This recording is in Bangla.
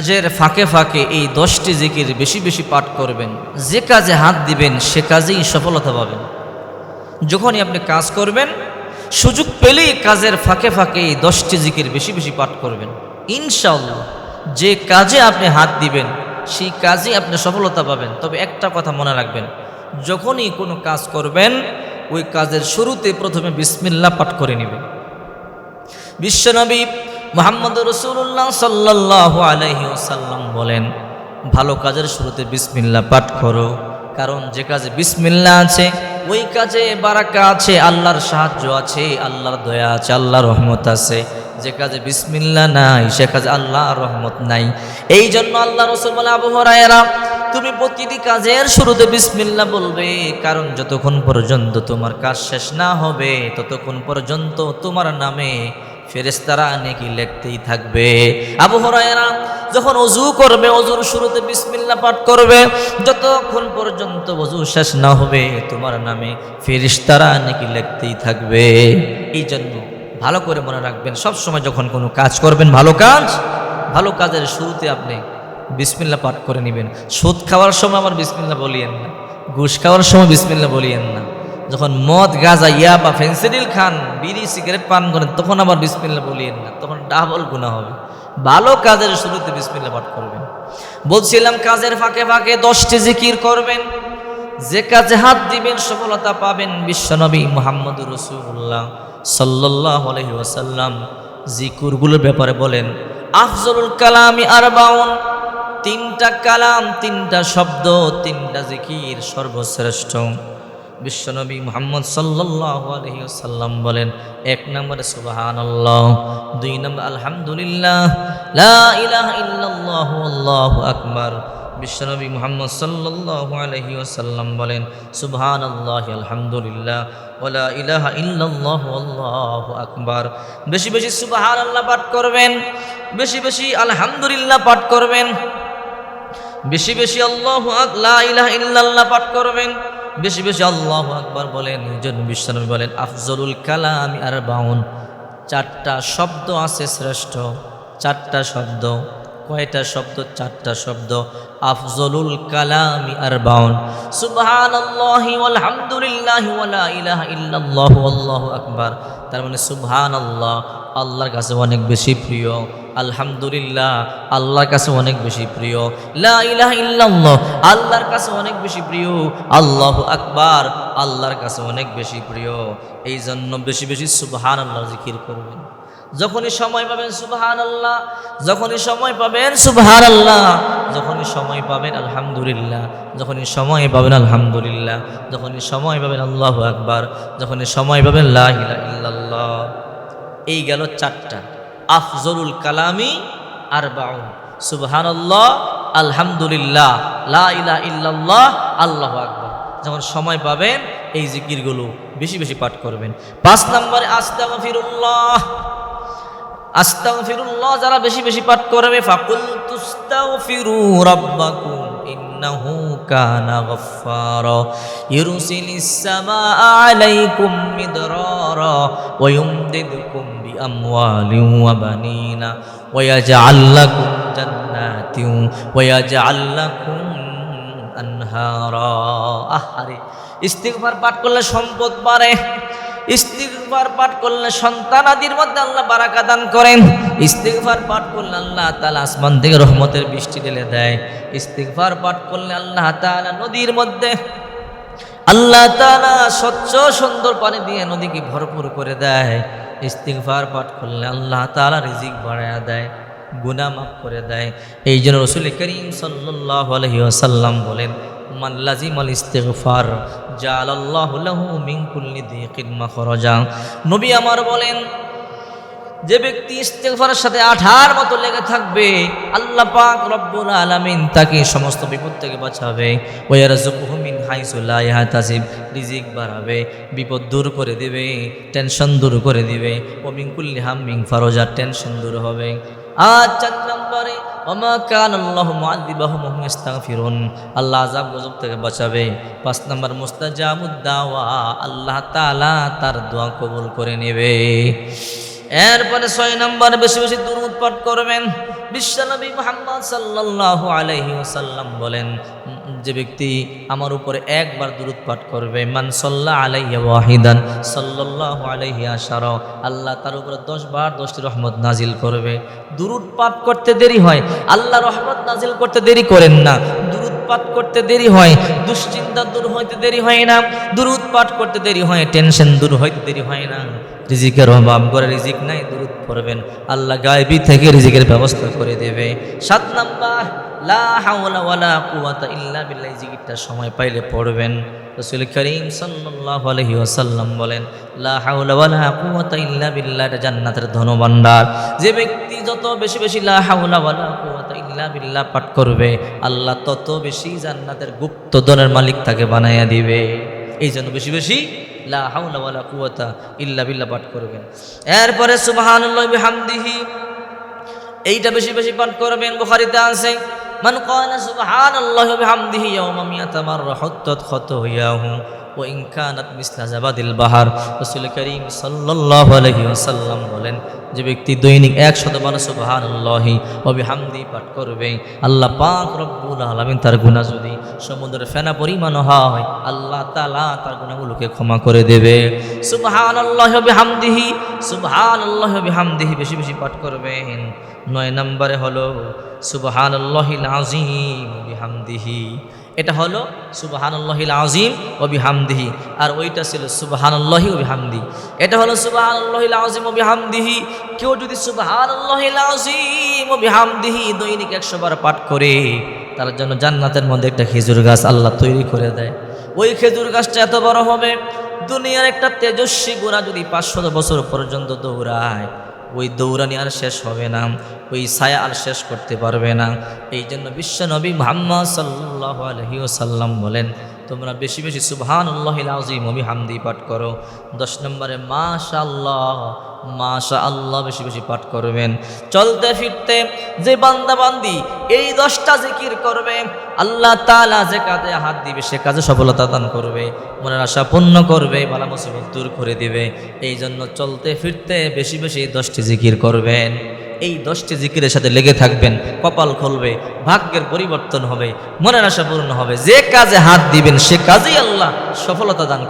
কাজের ফাঁকে ফাঁকে এই দশটি জিকির বেশি বেশি পাঠ করবেন। যে কাজে হাত দিবেন, সে কাজেই সফলতা পাবেন। যখনই আপনি কাজ করবেন, সুযোগ পেলেই কাজের ফাঁকে ফাঁকে এই দশটি জিকির বেশি বেশি পাঠ করবেন। ইনশাআল্লাহ, যে কাজে আপনি হাত দিবেন, সেই কাজেই আপনি সফলতা পাবেন। তবে একটা কথা মনে রাখবেন, যখনই কোনো কাজ করবেন, ওই কাজের শুরুতে প্রথমে বিসমিল্লাহ পাঠ করে নেবেন। বিশ্বনবী মোহাম্মদ রসুল্লাহ সাল্লাহ আলহি ওসাল্লাম বলেন, ভালো কাজের শুরুতে বিসমিল্লা পাঠ করো, কারণ যে কাজে বিসমিল্লা আছে, ওই কাজে বারাকা আছে, আল্লাহর সাহায্য আছে, আল্লাহর দয়া আছে, আল্লাহর রহমত আছে। যে কাজে বিসমিল্লা নাই, সে কাজে আল্লাহর রহমত নাই। এই জন্য আল্লাহ রসুল বলে আবহাওয়ারা তুমি প্রতিটি কাজের শুরুতে বিসমিল্লা বলবে, কারণ যতক্ষণ পর্যন্ত তোমার কাজ শেষ না হবে, ততক্ষণ পর্যন্ত তোমার নামে ফেরেস্তারা নাকি লিখতেই থাকবে। আবু হরায়রা যখন অজু করবে, অজুর শুরুতে বিসমিল্লা পাঠ করবে, যতক্ষণ পর্যন্ত অজু শেষ না হবে, তোমার নামে ফেরিস্তারা নাকি লিখতেই থাকবে। এই জন্য ভালো করে মনে রাখবেন সব সময় যখন কোনো কাজ করবেন, ভালো কাজ, ভালো কাজের শুরুতে আপনি বিসমিল্লা পাঠ করে নেবেন। সুদ খাওয়ার সময় আমার বিসমিল্লা বলিয়েন না, ঘুষ খাওয়ার সময় বিসমিল্লা বলিয়েন না। যখন মদ, গাঁজা ইয়া বা ফেন্সিডিল খান, বিড়ি, সিগারেট পান করেন, তখন আবার বিসমিল্লা বলিয়েন না, তখন ডাবল গুণা হবে। ভালো কাজের শুরুতে বিসমিল্লা পাঠ করবেন। বলছিলাম, কাজের ফাঁকে ফাঁকে দশটি জিকির করবেন। যে কাজে হাত দিবেন, সফলতা পাবেন বিশ্বনবী মোহাম্মদ রসুল্লাহ সাল্লাহ আলহি ওয়াসাল্লাম। জিকুরগুলোর ব্যাপারে বলেন, আফজলুল কালামি আর বাউন তিনটা কালাম, তিনটা শব্দ, তিনটা জিকির সর্বশ্রেষ্ঠ। বিশ্বনবী মোহাম্মদ সাল্লাহ আলহিসাল্লাম বলেন, এক নম্বরে সুবাহান আল্লাহ দুই নম্বর আলহামদুলিল্লাহ আল্লাহু আকবার। বিশ্বনবী মোহাম্মদ সাল্লাহ আলহি ওসাল্লাম বলেন সুবহান আল্লাহ আলহামদুলিল্লাহ ওলা ইলাহা ইল্লাল্লাহ, আল্লাহু আকবার। বেশি বেশি সুবহান আল্লাহ পাঠ করবেন, বেশি বেশি আলহামদুলিল্লাহ পাঠ করবেন, বেশি বেশি আল্লাহ লা ইলাহা ইল্লাল্লাহ পাঠ করবেন। বেশি বেশি আল্লাহ আকবার বলেন জন্য বিশ্বনবী বলেন, আফজলুল কালাম আর বাউন চারটা শব্দ আছে শ্রেষ্ঠ, চারটা শব্দ। কয়টা শব্দ? চারটা শব্দ। আফজলুল কালামি আর বাউন সুবহানাল্লাহি ওয়ালহামদুলিল্লাহি ওয়ালা ইলাহা ইল্লাল্লাহু আল্লাহু আকবার। তার মানে সুবহানাল্লাহ, আল্লাহর কাছে অনেক বেশি প্রিয়। আলহামদুলিল্লাহ, আল্লাহর কাছে অনেক বেশি প্রিয়। লা ইলাহা ইল্লাল্লাহ, আল্লাহর কাছে অনেক বেশি প্রিয়। আল্লাহু আকবার, আল্লাহর কাছে অনেক বেশি প্রিয়। এই জন্য বেশি বেশি সুবহান আল্লাহ জিকির করবেন। যখনই সময় পাবেন সুবহান আল্লাহ যখনই সময় পাবেন সুবহান আল্লাহ যখনই সময় পাবেন আলহামদুলিল্লাহ, যখনই সময় পাবেন আলহামদুলিল্লাহ, যখনই সময় পাবেন আল্লাহ আকবার, যখনই সময় পাবেন ইল্লাল্লাহ। এই গেল চারটা। আফজলুল কালামি আর বাউন সুবহানাল্লাহ, আলহামদুলিল্লাহ, লা ইলাহা ইল্লাল্লাহ, আল্লাহ আকবার। যখন সময় পাবেন, এই জিকিরগুলো বেশি বেশি পাঠ করবেন। পাঁচ নম্বরে আস্তাগফিরুল্লাহ। আস্তাগফিরুল্লাহ, যারা বেশি বেশি পাঠ করবে ফাকুল তুস্তাগফিরু রাব্বাকুম, ইন্নাহু কানা গফফারা ইরসিলিস সামাআ আলাইকুম মিদরারা, ওয়া ইউমদিদকুম বিআমওয়ালিন ওয়া বানিনা, ওয়া ইয়াজআল লাকুম জান্নাতিন, ওয়া ইয়াজআল লাকুম আনহারা। আহারে, ইস্তিগফার পাঠ করলে সম্পদ বাড়ে ইস্তিগফার পাঠ করলে সন্তান আদির মধ্যে আল্লাহ বারাকা দান করেন। ইস্তিগফার পাঠ করলে আল্লাহ তাআলা আসমান থেকে রহমতের বৃষ্টি ঢেলে দেয়। ইস্তিগফার পাঠ করলে আল্লাহ তাআলা নদীর মধ্যে আল্লাহ তাআলা স্বচ্ছ সুন্দর পানি দিয়ে নদীকে ভরপুর করে দেয়। ইস্তিগফার পাঠ করলে আল্লাহ তাআলা রিজিক বাড়ায়া দেয়, গুনাহ মাফ করে দেয়। এই জন্য রসুল করিম সাল্লাল্লাহু আলাইহি ওয়াসাল্লাম বলেন মান লাজিমাল ইস্তিগফার, জালাল্লাহু লাহু মিন কুল্লি দিকিন মাখরাজা। নবী আমার বলেন, যে ব্যক্তি ইস্তেগফারের সাথে আঠার মতো লেগে থাকবে, আল্লাহ পাক রব্বুল আলামিন তাকে সমস্ত বিপদ থেকে বাঁচাবে। ওয়ারযুকুহু মিন হাইসু লা ইয়াহতাসিব, রিজিক বাড়াবে, বিপদ দূর করে দিবে, টেনশন দূর করে দিবে। ও মিন কুল্লি হাম্মিন, ফারজা টেনশন দূর হবে। আর চার নম্বরে আল্লাহ আজাব গজব থেকে বাঁচাবে। পাঁচ নম্বর মুস্তাজামুদ্দাওয়া আল্লাহ তালা তার দোয়া কবুল করে নেবে। এরপরে ছয় নম্বর বেশি বেশি দুরুৎপাট করবেন। বিশ্বনবী মোহাম্মদ সাল্লাহ আলহি ওসাল্লাম বলেন, যে ব্যক্তি আমার উপরে একবার দূরত পাঠ করবে, মান সাল্লাহ আলাইহি ওয়াহিদান সাল্লাহ আলাইহি সার আল্লাহ তার উপরে 10 বার 10টি রহমত নাজিল করবে। দূরত পাঠ করতে দেরি হয়, আল্লাহ রহমত নাজিল করতে দেরি করেন না। পাঠ করতে দেরি হয়, দুশ্চিন্তা দূর হইতে দেরি হয় না দুরূদ পাঠ করতে দেরি হয়, টেনশন দূর হইতে দেরি হয় না। রিজিকের অভাব করে রিজিক নাই দূরত পড়বেন। আল্লাহ গায়েবী থেকে রিজিকের ব্যবস্থা করে দেবে। সাত নাম্বার সময় পাইলে পড়বেন। করিম আলাইহি বলেন জান্নাতের ধনভাণ্ডার। যে ব্যক্তি যত বেশি বেশি লা হাওলা ওয়ালা কুওয়াতা ইল্লা বিল্লাহ পাঠ করবে। আল্লাহ তত বেশি জান্নাতের গুপ্ত ধনের মালিক তাকে বানাইয়া দিবে। এই জন্য বেশি বেশি ইল্লা পাঠ করবেন। এরপরে সুবহানাল্লাহি এইটা বেশি বেশি পাঠ করবেন, বুখারীতে আছে মান ক্বালা সুবহানাল্লাহি বিহামদিহি ইয়াওমা মিয়াতা মাররা হুত্তাত খাতায়াহু ওয়া ইন কানাত মিসলা জাবাদিল বাহার রাসূল করিম সাল্লাল্লাহু আলাইহি ওয়াসাল্লাম বলেন যে ব্যক্তি দৈনিক 100 বার সুবহানাল্লাহি ওয়া বিহামদি পাঠ করবে, আল্লাহ পাক রব্বুল আলামিন তার গুনাহ যদি সমুদ্রের ফেনা পরিমাণ হয়, আল্লাহ তালা তার গুণাগুলোকে ক্ষমা করে দেবে। সুবহানাল্লাহি ওয়া বিহামদিহি, সুবহানাল্লাহি ওয়া বিহামদিহি বেশি বেশি পাঠ করবেন। নয় নম্বরে হলো, সুবহানাল্লাহিল আযীম ওয়া বিহামদিহি। এটা হলো সুবহানাল্লাহিল আযীম ওয়া বিহামদিহি, আর ওইটা ছিল সুবহানাল্লাহি ওয়া বিহামদি। এটা হলো সুবহানাল্লাহিল আযীম ওয়া বিহামদিহি। কেউ যদি সুবহানাল্লাহিল আযীম ওয়া বিহামদিহি দৈনিক 100 বার পাঠ করে, তার জন্য জান্নাতের মধ্যে একটা খেজুর গাছ আল্লাহ তৈরি করে দেয়। ওই খেজুর গাছটা এত বড় হবে, দুনিয়ার একটা তেজস্বী গোড়া যদি পাঁচশো বছর পর্যন্ত দৌড়ায় ওই দৌড়ানি আর শেষ হবে না, ওই ছায়া আর শেষ করতে পারবে না। এই জন্য বিশ্বনবী মোহাম্মদ সাল্লাহ আলহিউসাল্লাম বলেন তোমরা বেশি বেশি সুবহান আল্লাহ আজিম অবি হামদি পাঠ করো। দশ নম্বরে মাশা আল্লাহ মাশা আল্লাহ বেশি বেশি পাঠ করবেন। চলতে ফিরতে যে বান্দা বান্দি এই দশটা জিকির করবে, আল্লাহ তালা যে কাজে হাত দিবে, সে কাজে সফলতা দান করবে, মনের আশা পূর্ণ করবে, বালা মুসিবত দূর করে দিবে। এই জন্য চলতে ফিরতে বেশি বেশি দশটি জিকির করবেন। এই দশটি জিকিরের সাথে লেগে থাকবেন, কপাল খুলবে, ভাগ্যের পরিবর্তন হবে, মনের আশা পূর্ণ হবে। যে কাজে হাত দিবেন, সে কাজেই আল্লাহ সফলতা দান